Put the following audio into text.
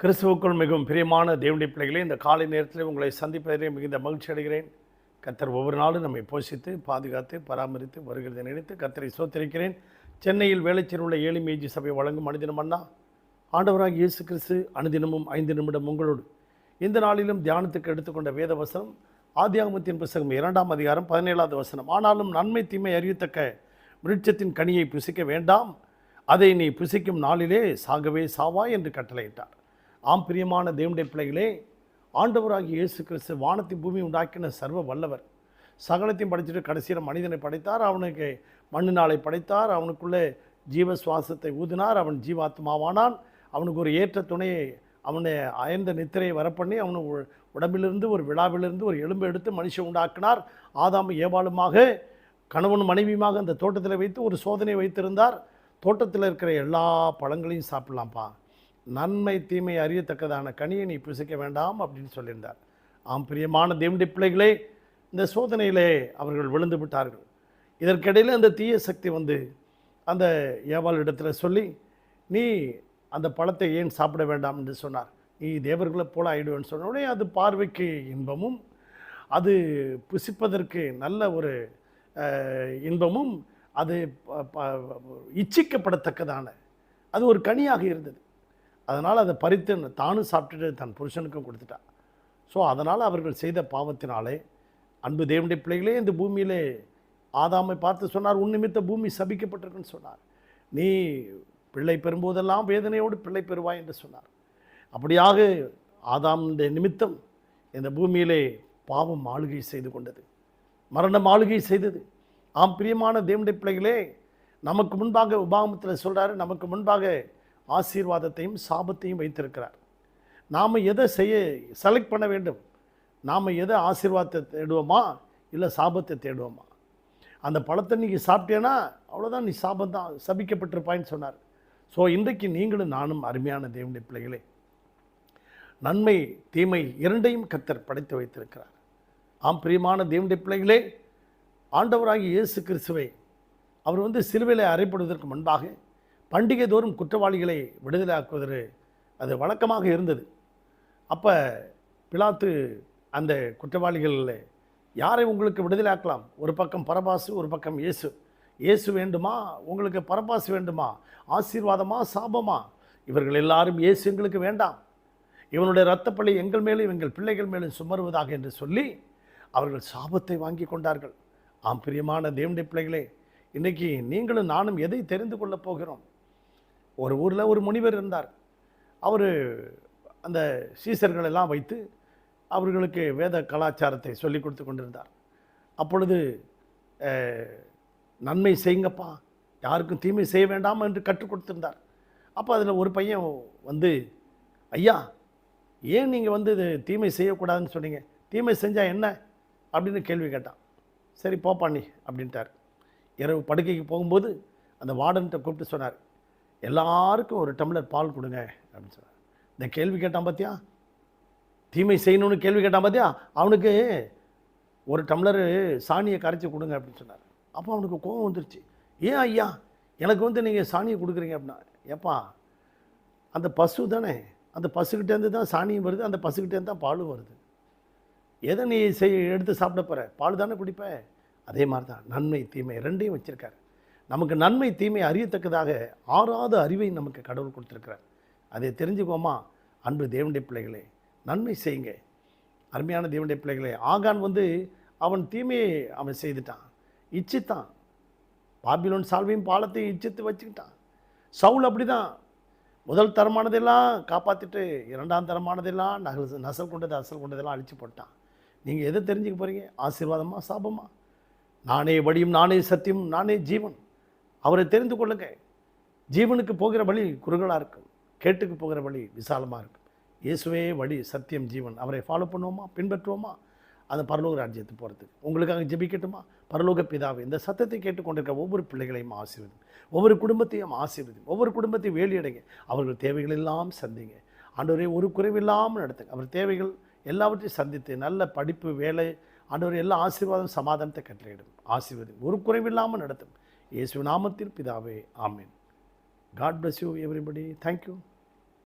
கிறிஸ்துவுக்குள் மிகவும் பிரியமான தேவனுடைய பிள்ளைகளே இந்த காலை நேரத்தில் உங்களை சந்திப்பதிலே மிகுந்த மகிழ்ச்சி அடைகிறேன். கத்தர் ஒவ்வொரு நாளும் நம்மை போஷித்து பாதுகாத்து பராமரித்து வருகிறதை நினைத்து கத்தரை சோத்திருக்கிறேன் சென்னையில் வேலைச்சேர் உள்ள ஏழிமேஜி சபை வழங்கும் அனுதினம் அண்ணா. ஆண்டவராக இயேசு கிறிஸ்து அனுதினமும் ஐந்து நிமிடம் உங்களோடு. இந்த நாளிலும் தியானத்துக்கு எடுத்துக்கொண்ட வேத வசனம் ஆதியாகமத்தின் புஸ்தகம் இரண்டாம் அதிகாரம் பதினேழாவது வசனம். ஆனாலும் நன்மை தீமை அறியத்தக்க விருட்சத்தின் கனியை புசிக்க வேண்டாம். அதை நீ புசிக்கும் நாளிலே சாகவே சாவா என்று கட்டளையிட்டார். ஆம் பிரியமான தேவனுடைய பிள்ளைகளே ஆண்டவராகிய இயேசு கிறிஸ்து வானத்தை பூமி உண்டாக்கின சர்வ வல்லவர். சகலத்தையும் படைச்சிட்டு கடைசியில் மனிதனை படைத்தார் அவனுக்கு மண்ணு நாளை படைத்தார் அவனுக்குள்ளே ஜீவ சுவாசத்தை ஊதினார் அவன் ஜீவாத்மாவானான். அவனுக்கு ஒரு ஏற்ற துணையை அவனை அயர்ந்த நித்திரையை வரப்பண்ணி அவனு உடம்பிலிருந்து ஒரு விழாவிலிருந்து ஒரு எலும்பு எடுத்து மனுஷன் உண்டாக்கினார். ஆதாம் ஏவாளுமாக கணவன் மனைவியுமாக அந்த தோட்டத்தில் வைத்து ஒரு சோதனை வைத்திருந்தார். தோட்டத்தில் இருக்கிற எல்லா பழங்களையும் சாப்பிட்லாம்ப்பா. நன்மை தீமை அறியத்தக்கதான கனியை நீ புசிக்க வேண்டாம் அப்படின்னு சொல்லியிருந்தார். ஆம் பிரியமான தேவனுடைய பிள்ளைகளே இந்த சோதனையிலே அவர்கள் விழுந்து விட்டார்கள். இதற்கிடையில் அந்த தீய சக்தி வந்து அந்த ஏவாள் இடத்துல சொல்லி நீ அந்த பழத்தை ஏன் சாப்பிட வேண்டாம்? என்று சொன்னார். நீ தேவர்களை போல ஆயிடுவேன்னு சொன்ன உடனே அது பார்வைக்கு இன்பமும் அது புசிப்பதற்கு நல்ல ஒரு இன்பமும் அது ப- ப- இச்சிக்கப்படத்தக்கதான அது ஒரு கனியாக இருந்தது. அதனால் அதை பறித்து தானும் சாப்பிட்டுட்டு தன் புருஷனுக்கும் கொடுத்துட்டா. ஸோ அதனால் அவர்கள் செய்த பாவத்தினாலே அன்பு தேவனுடைய பிள்ளைகளே இந்த பூமியிலே ஆதாமை பார்த்து சொன்னார் உன் நிமித்த பூமி சபிக்கப்பட்டிருக்குன்னு சொன்னார். நீ பிள்ளை பெறும்போதெல்லாம் வேதனையோடு பிள்ளை பெறுவாய் என்று சொன்னார். அப்படியாக ஆதாமுடைய நிமித்தம் இந்த பூமியிலே பாவம் ஆளுகை செய்து கொண்டது. மரணம் ஆளுகை செய்தது. ஆம் பிரியமான தேவனுடைய பிள்ளைகளே நமக்கு முன்பாக உபாகமத்தில் சொல்கிறாரு நமக்கு முன்பாக ஆசீர்வாதத்தையும் சாபத்தையும் வைத்திருக்கிறார். நாம் எதை செய்ய செலக்ட் பண்ண வேண்டும்? நாம் எதை ஆசீர்வாதத்தை தேடுவோமா? இல்லை சாபத்தை தேடுவோமா? அந்த பழத்தை நீ சாப்பிட்டேன்னா அவ்வளோதான் நீ சாபம் தான் சபிக்கப்பட்டிருப்பாயின்னு சொன்னார். ஸோ இன்றைக்கு நீங்களும் நானும் அருமையான தேவனுடைய பிள்ளைகளே நன்மை தீமை இரண்டையும் கத்தர் படைத்து வைத்திருக்கிறார். ஆம் பிரியமான தேவனுடைய பிள்ளைகளே ஆண்டவராகிய இயேசு கிறிஸ்துவை அவர் வந்து சிலுவையில் அறைப்படுவதற்கு முன்பாக பண்டிகை தோறும் குற்றவாளிகளை விடுதலையாக்குவது அது வழக்கமாக இருந்தது. அப்போ பிலாத்து அந்த குற்றவாளிகளில் யாரை உங்களுக்கு விடுதலையாக்கலாம்? ஒரு பக்கம் பரபாசு ஒரு பக்கம் இயேசு. இயேசு வேண்டுமா? உங்களுக்கு பரபாசு வேண்டுமா? ஆசீர்வாதமா? சாபமா? இவர்கள் எல்லாரும் இயேசு எங்களுக்கு வேண்டாம். இவனுடைய இரத்தப்பழி எங்கள் மேலும் எங்கள் பிள்ளைகள் மேலும் சுமருவதாக என்று சொல்லி அவர்கள் சாபத்தை வாங்கி கொண்டார்கள். ஆம் பிரியமான தேவனுடைய பிள்ளைகளே இன்னைக்கு நீங்களும் நானும் எதை தெரிந்து கொள்ளப் போகிறோம்? ஒரு ஊரில் ஒரு முனிவர் இருந்தார். அவர் அந்த சீசர்களெல்லாம் வைத்து அவர்களுக்கு வேத கலாச்சாரத்தை சொல்லி கொடுத்து கொண்டிருந்தார். அப்பொழுது நன்மை செய்யுங்கப்பா. யாருக்கும் தீமை செய்ய வேண்டாம் என்று கற்றுக் கொடுத்திருந்தார். அப்போ அதில் ஒரு பையன் வந்து ஐயா ஏன் நீங்கள் வந்து இது தீமை செய்யக்கூடாதுன்னு சொன்னீங்க? தீமை செஞ்சால் என்ன? அப்படின்னு கேள்வி கேட்டான். சரி போப்பா நீ அப்படின்ட்டார். இரவு படுக்கைக்கு போகும்போது அந்த வார்டன்கிட்ட கூப்பிட்டு சொன்னார். எல்லாருக்கும் ஒரு டம்ளர் பால் கொடுங்க அப்படின்னு சொன்னார். இந்த கேள்வி கேட்டான் பார்த்தியா தீமை செய்யணும்னு கேள்வி கேட்டான் பார்த்தியா அவனுக்கு ஒரு டம்ளர் சாணியை கரைச்சி கொடுங்க அப்படின்னு சொன்னார். அப்போ அவனுக்கு கோபம் வந்துருச்சு. ஏன் ஐயா? எனக்கு வந்து நீங்கள் சாணியை கொடுக்குறீங்க அப்படின்னா ஏப்பா அந்த பசு தானே? அந்த பசுக்கிட்டேருந்து தான் சாணியும் வருது அந்த பசுக்கிட்டேருந்து தான் பாலும் வருது. எதை நீ செய் எடுத்து சாப்பிட போகிற பால் தானே குடிப்ப? அதே மாதிரி தான் நன்மை தீமை ரெண்டையும் வச்சுருக்காரு. நமக்கு நன்மை தீமை அறியத்தக்கதாக ஆறாத அறிவை நமக்கு கடவுள் கொடுத்துருக்கிறார். அதை தெரிஞ்சுக்கோமா? அன்பு தேவனுடைய பிள்ளைகளே நன்மை செய்யுங்க. அருமையான தேவனுடைய பிள்ளைகளே ஆகான் வந்து அவன் தீமையை அவன் செய்துட்டான். இச்சித்தான். பாபிலோன் சால்வையும் பாலத்தையும் இச்சித்து வச்சுக்கிட்டான். சவுல் அப்படிதான். முதல் தரமானதெல்லாம் காப்பாற்றிட்டு இரண்டாம் தரமானதெல்லாம் நகல் நசல் கொண்டது அசல் கொண்டதெல்லாம் அழிச்சு போட்டான். நீங்கள் எதை தெரிஞ்சுக்க போகிறீங்க ஆசீர்வாதமா சாபமா? நானே வழியும் நானே சத்தியம் நானே ஜீவன். அவரை தெரிந்து கொள்ளுங்க. ஜீவனுக்கு போகிற வழி குறுகலாக இருக்கும். கேட்டுக்கு போகிற வழி விசாலமாக இருக்கும். இயேசுவே வழி சத்தியம் ஜீவன். அவரை ஃபாலோ பண்ணுவோமா? பின்பற்றுவோமா? அந்த பரலோக ராஜ்யத்து போகிறதுக்கு உங்களுக்காக ஜெபிக்கட்டுமா? பரலோக பிதாவை இந்த சத்தத்தை கேட்டுக்கொண்டிருக்க ஒவ்வொரு பிள்ளைகளையும் ஆசீர்வதி ஒவ்வொரு குடும்பத்தையும் ஆசீர்வதி ஒவ்வொரு குடும்பத்தையும் வேலியடைங்க. அவர்கள் தேவைகள் எல்லாம் சந்திங்க. ஆண்டவரே ஒரு குறைவில்லாமல் நடத்துங்க. அவர் தேவைகள் எல்லாவற்றையும் சந்தித்து நல்ல படிப்பு வேலை ஆண்டவர் எல்லா ஆசீர்வாதம் சமாதானத்தை கட்டளையிடும். ஆசீர்வதி ஒரு குறைவில்லாமல் நடத்தும் இயேசு நாமத்தில் பிதாவே ஆமென் God bless you everybody thank you